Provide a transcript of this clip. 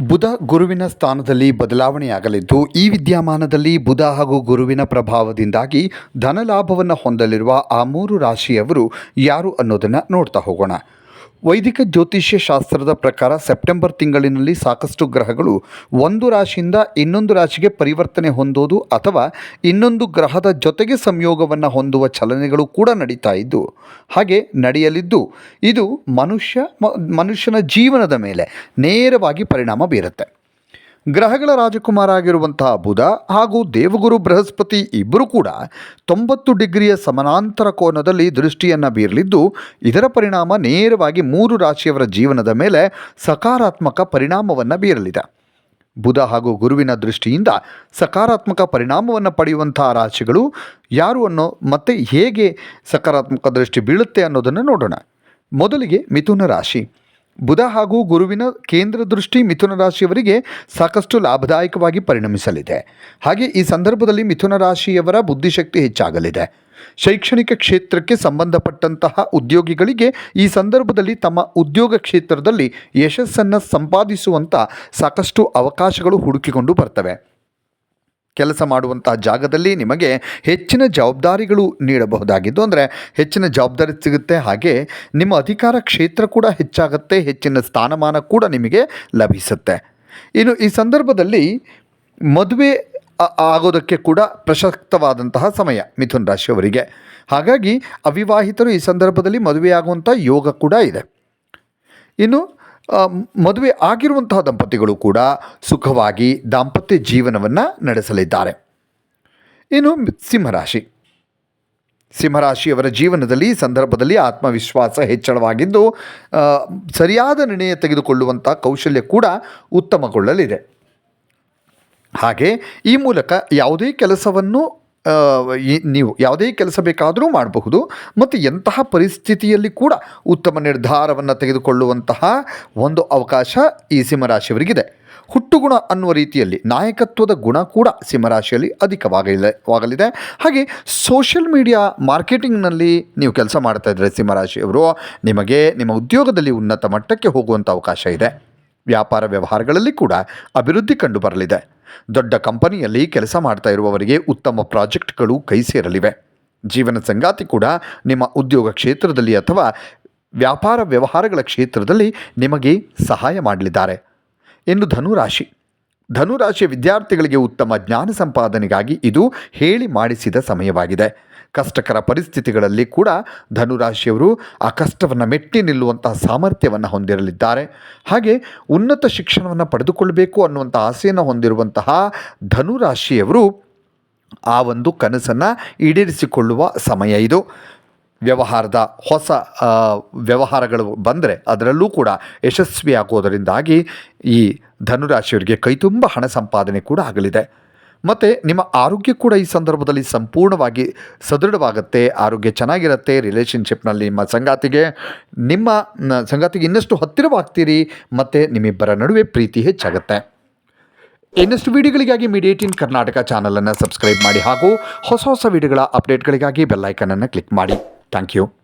ಬುಧ ಗುರುವಿನ ಸ್ಥಾನದಲ್ಲಿ ಬದಲಾವಣೆಯಾಗಲಿದ್ದು, ಈ ವಿದ್ಯಮಾನದಲ್ಲಿ ಬುಧ ಹಾಗೂ ಗುರುವಿನ ಪ್ರಭಾವದಿಂದಾಗಿ ಧನಲಾಭವನ್ನು ಹೊಂದಲಿರುವ ಆ ಮೂರು ರಾಶಿಯವರು ಯಾರು ಅನ್ನೋದನ್ನು ನೋಡ್ತಾ ಹೋಗೋಣ. ವೈದಿಕ ಜ್ಯೋತಿಷ್ಯ ಶಾಸ್ತ್ರದ ಪ್ರಕಾರ ಸೆಪ್ಟೆಂಬರ್ ತಿಂಗಳಿನಲ್ಲಿ ಸಾಕಷ್ಟು ಗ್ರಹಗಳು ಒಂದು ರಾಶಿಯಿಂದ ಇನ್ನೊಂದು ರಾಶಿಗೆ ಪರಿವರ್ತನೆ ಹೊಂದೋದು ಅಥವಾ ಇನ್ನೊಂದು ಗ್ರಹದ ಜೊತೆಗೆ ಸಂಯೋಗವನ್ನು ಹೊಂದುವ ಚಲನೆಗಳು ಕೂಡ ನಡೀತಾ ಇದ್ದು, ಹಾಗೆ ನಡೆಯಲಿದ್ದು, ಇದು ಮನುಷ್ಯ ಮನುಷ್ಯನ ಜೀವನದ ಮೇಲೆ ನೇರವಾಗಿ ಪರಿಣಾಮ ಬೀರುತ್ತೆ. ಗ್ರಹಗಳ ರಾಜಕುಮಾರ ಆಗಿರುವಂತಹ ಬುಧ ಹಾಗೂ ದೇವಗುರು ಬೃಹಸ್ಪತಿ ಇಬ್ಬರು ಕೂಡ ತೊಂಬತ್ತು ಡಿಗ್ರಿಯ ಸಮಾನಾಂತರ ಕೋನದಲ್ಲಿ ದೃಷ್ಟಿಯನ್ನು ಬೀರಲಿದ್ದು, ಇದರ ಪರಿಣಾಮ ನೇರವಾಗಿ ಮೂರು ರಾಶಿಯವರ ಜೀವನದ ಮೇಲೆ ಸಕಾರಾತ್ಮಕ ಪರಿಣಾಮವನ್ನು ಬೀರಲಿದೆ. ಬುಧ ಹಾಗೂ ಗುರುವಿನ ದೃಷ್ಟಿಯಿಂದ ಸಕಾರಾತ್ಮಕ ಪರಿಣಾಮವನ್ನು ಪಡೆಯುವಂತಹ ರಾಶಿಗಳು ಯಾರು ಅನ್ನೋ, ಮತ್ತೆ ಹೇಗೆ ಸಕಾರಾತ್ಮಕ ದೃಷ್ಟಿ ಬೀಳುತ್ತೆ ಅನ್ನೋದನ್ನು ನೋಡೋಣ. ಮೊದಲಿಗೆ ಮಿಥುನ ರಾಶಿ. ಬುಧ ಹಾಗೂ ಗುರುವಿನ ಕೇಂದ್ರ ದೃಷ್ಟಿ ಮಿಥುನ ರಾಶಿಯವರಿಗೆ ಸಾಕಷ್ಟು ಲಾಭದಾಯಕವಾಗಿ ಪರಿಣಮಿಸಲಿದೆ. ಹಾಗೆ ಈ ಸಂದರ್ಭದಲ್ಲಿ ಮಿಥುನ ರಾಶಿಯವರ ಬುದ್ಧಿಶಕ್ತಿ ಹೆಚ್ಚಾಗಲಿದೆ. ಶೈಕ್ಷಣಿಕ ಕ್ಷೇತ್ರಕ್ಕೆ ಸಂಬಂಧಪಟ್ಟಂತಹ ಉದ್ಯೋಗಿಗಳಿಗೆ ಈ ಸಂದರ್ಭದಲ್ಲಿ ತಮ್ಮ ಉದ್ಯೋಗ ಕ್ಷೇತ್ರದಲ್ಲಿ ಯಶಸ್ಸನ್ನು ಸಂಪಾದಿಸುವಂಥ ಸಾಕಷ್ಟು ಅವಕಾಶಗಳು ಹುಡುಕಿಕೊಂಡು ಬರ್ತವೆ. ಕೆಲಸ ಮಾಡುವಂತಹ ಜಾಗದಲ್ಲಿ ನಿಮಗೆ ಹೆಚ್ಚಿನ ಜವಾಬ್ದಾರಿಗಳು ನೀಡಬಹುದಾಗಿದ್ದು, ಅಂದರೆ ಹೆಚ್ಚಿನ ಜವಾಬ್ದಾರಿ ಸಿಗುತ್ತೆ, ಹಾಗೆ ನಿಮ್ಮ ಅಧಿಕಾರ ಕ್ಷೇತ್ರ ಕೂಡ ಹೆಚ್ಚಾಗುತ್ತೆ, ಹೆಚ್ಚಿನ ಸ್ಥಾನಮಾನ ಕೂಡ ನಿಮಗೆ ಲಭಿಸುತ್ತೆ. ಇನ್ನು ಈ ಸಂದರ್ಭದಲ್ಲಿ ಮದುವೆ ಆಗೋದಕ್ಕೆ ಕೂಡ ಪ್ರಶಕ್ತವಾದಂತಹ ಸಮಯ ಮಿಥುನ್ ರಾಶಿಯವರಿಗೆ. ಹಾಗಾಗಿ ಅವಿವಾಹಿತರು ಈ ಸಂದರ್ಭದಲ್ಲಿ ಮದುವೆಯಾಗುವಂಥ ಯೋಗ ಕೂಡ ಇದೆ. ಇನ್ನು ಮದುವೆ ಆಗಿರುವಂತಹ ದಂಪತಿಗಳು ಕೂಡ ಸುಖವಾಗಿ ದಾಂಪತ್ಯ ಜೀವನವನ್ನು ನಡೆಸಲಿದ್ದಾರೆ. ಇನ್ನು ಸಿಂಹರಾಶಿ. ಸಿಂಹರಾಶಿಯವರ ಜೀವನದಲ್ಲಿ ಸಂದರ್ಭದಲ್ಲಿ ಆತ್ಮವಿಶ್ವಾಸ ಹೆಚ್ಚಳವಾಗಿದ್ದು ಸರಿಯಾದ ನಿರ್ಣಯ ತೆಗೆದುಕೊಳ್ಳುವಂಥ ಕೌಶಲ್ಯ ಕೂಡ ಉತ್ತಮಗೊಳ್ಳಲಿದೆ. ಹಾಗೆ ಈ ಮೂಲಕ ಯಾವುದೇ ಕೆಲಸವನ್ನು ನೀವು ಯಾವುದೇ ಕೆಲಸ ಬೇಕಾದರೂ ಮಾಡಬಹುದು, ಮತ್ತು ಎಂತಹ ಪರಿಸ್ಥಿತಿಯಲ್ಲಿ ಕೂಡ ಉತ್ತಮ ನಿರ್ಧಾರವನ್ನು ತೆಗೆದುಕೊಳ್ಳುವಂತಹ ಒಂದು ಅವಕಾಶ ಈ ಸಿಂಹರಾಶಿಯವರಿಗಿದೆ. ಹುಟ್ಟುಗುಣ ಅನ್ನುವ ರೀತಿಯಲ್ಲಿ ನಾಯಕತ್ವದ ಗುಣ ಕೂಡ ಸಿಂಹರಾಶಿಯಲ್ಲಿ ಅಧಿಕವಾಗಲಿದೆ ವಾಗಲಿದೆ. ಹಾಗೆ ಸೋಷಿಯಲ್ ಮೀಡಿಯಾ ಮಾರ್ಕೆಟಿಂಗ್ನಲ್ಲಿ ನೀವು ಕೆಲಸ ಮಾಡ್ತಾ ಇದ್ದರೆ ಸಿಂಹರಾಶಿಯವರು, ನಿಮಗೆ ನಿಮ್ಮ ಉದ್ಯೋಗದಲ್ಲಿ ಉನ್ನತ ಮಟ್ಟಕ್ಕೆ ಹೋಗುವಂಥ ಅವಕಾಶ ಇದೆ. ವ್ಯಾಪಾರ ವ್ಯವಹಾರಗಳಲ್ಲಿ ಕೂಡ ಅಭಿವೃದ್ಧಿ ಕಂಡು ಬರಲಿದೆ ದೊಡ್ಡ ಕಂಪನಿಯಲ್ಲಿ ಕೆಲಸ ಮಾಡ್ತಾ ಇರುವವರಿಗೆ ಉತ್ತಮ ಪ್ರಾಜೆಕ್ಟ್ಗಳು ಕೈ ಸೇರಲಿವೆ. ಜೀವನ ಸಂಗಾತಿ ಕೂಡ ನಿಮ್ಮ ಉದ್ಯೋಗ ಕ್ಷೇತ್ರದಲ್ಲಿ ಅಥವಾ ವ್ಯಾಪಾರ ವ್ಯವಹಾರಗಳ ಕ್ಷೇತ್ರದಲ್ಲಿ ನಿಮಗೆ ಸಹಾಯ ಮಾಡಲಿದ್ದಾರೆ. ಇನ್ನು ಧನುರಾಶಿ. ಧನುರಾಶಿಯ ವಿದ್ಯಾರ್ಥಿಗಳಿಗೆ ಉತ್ತಮ ಜ್ಞಾನ ಸಂಪಾದನೆಗಾಗಿ ಇದು ಹೇಳಿ ಮಾಡಿಸಿದ ಸಮಯವಾಗಿದೆ. ಕಷ್ಟಕರ ಪರಿಸ್ಥಿತಿಗಳಲ್ಲಿ ಕೂಡ ಧನುರಾಶಿಯವರು ಆ ಕಷ್ಟವನ್ನು ಮೆಟ್ಟಿ ನಿಲ್ಲುವಂತಹ ಸಾಮರ್ಥ್ಯವನ್ನು ಹೊಂದಿರಲಿದ್ದಾರೆ. ಹಾಗೆ ಉನ್ನತ ಶಿಕ್ಷಣವನ್ನು ಪಡೆದುಕೊಳ್ಳಬೇಕು ಅನ್ನುವಂಥ ಆಸೆಯನ್ನು ಹೊಂದಿರುವಂತಹ ಧನುರಾಶಿಯವರು ಆ ಒಂದು ಕನಸನ್ನು ಈಡೇರಿಸಿಕೊಳ್ಳುವ ಸಮಯ ಇದು. ವ್ಯವಹಾರದ ಹೊಸ ವ್ಯವಹಾರಗಳು ಬಂದರೆ ಅದರಲ್ಲೂ ಕೂಡ ಯಶಸ್ವಿಯಾಗೋದರಿಂದಾಗಿ ಈ ಧನುರಾಶಿಯವರಿಗೆ ಕೈತುಂಬ ಹಣ ಸಂಪಾದನೆ ಕೂಡ ಆಗಲಿದೆ. ಮತ್ತು ನಿಮ್ಮ ಆರೋಗ್ಯ ಕೂಡ ಈ ಸಂದರ್ಭದಲ್ಲಿ ಸಂಪೂರ್ಣವಾಗಿ ಸದೃಢವಾಗುತ್ತೆ, ಆರೋಗ್ಯ ಚೆನ್ನಾಗಿರುತ್ತೆ ರಿಲೇಷನ್ಶಿಪ್ನಲ್ಲಿ ನಿಮ್ಮ ಸಂಗಾತಿಗೆ ನಿಮ್ಮ ಸಂಗಾತಿಗೆ ಇನ್ನಷ್ಟು ಹತ್ತಿರವಾಗ್ತೀರಿ, ಮತ್ತು ನಿಮ್ಮಿಬ್ಬರ ನಡುವೆ ಪ್ರೀತಿ ಹೆಚ್ಚಾಗುತ್ತೆ. ಇನ್ನಷ್ಟು ವಿಡಿಯೋಗಳಿಗಾಗಿ ಇನ್ ಕರ್ನಾಟಕ ಚಾನಲನ್ನು ಸಬ್ಸ್ಕ್ರೈಬ್ ಮಾಡಿ ಹಾಗೂ ಹೊಸ ಹೊಸ ವಿಡಿಯೋಗಳ ಅಪ್ಡೇಟ್ಗಳಿಗಾಗಿ ಬೆಲ್ಲೈಕನನ್ನು ಕ್ಲಿಕ್ ಮಾಡಿ. Thank you